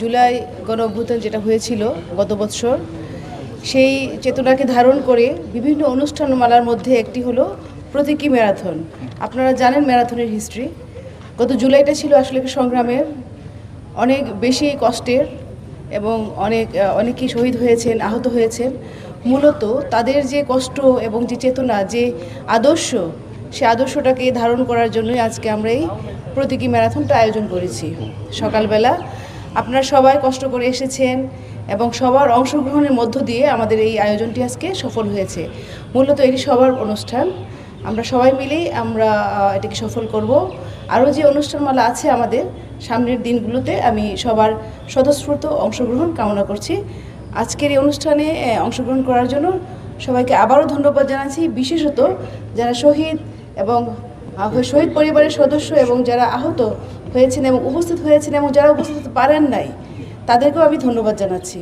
জুলাই গণ অভ্যুত্থান যেটা হয়েছিল গত বছর, সেই চেতনাকে ধারণ করে বিভিন্ন অনুষ্ঠানমালার মধ্যে একটি হলো প্রতীকী ম্যারাথন। আপনারা জানেন ম্যারাথনের হিস্ট্রি গত জুলাইটা ছিল আসলে সংগ্রামের অনেক বেশি কষ্টের এবং অনেক অনেকেই শহীদ হয়েছেন, আহত হয়েছেন। মূলত তাদের যে কষ্ট এবং যে চেতনা, যে আদর্শ সে আদর্শটাকে ধারণ করার জন্যই আজকে আমরা এই প্রতীকী ম্যারাথনটা আয়োজন করেছি। সকালবেলা আপনারা সবাই কষ্ট করে এসেছেন এবং সবার অংশগ্রহণের মধ্য দিয়ে আমাদের এই আয়োজনটি আজকে সফল হয়েছে। মূলত এটি সবার অনুষ্ঠান। আমরা সবাই মিলেই আমরা এটাকে সফল করব। আরও যে অনুষ্ঠানমালা আছে আমাদের, সামনের দিনগুলোতে আমি সবার স্বতঃস্ফূর্ত অংশগ্রহণ কামনা করছি। আজকের এই অনুষ্ঠানে অংশগ্রহণ করার জন্য সবাইকে আবারও ধন্যবাদ জানাচ্ছি। বিশেষত যারা শহীদ এবং শহীদ পরিবারের সদস্য এবং যারা আহত হয়েছেন এবং উপস্থিত হয়েছেন এবং যারা উপস্থিত পারেন নাই, তাদেরকেও আমি ধন্যবাদ জানাচ্ছি।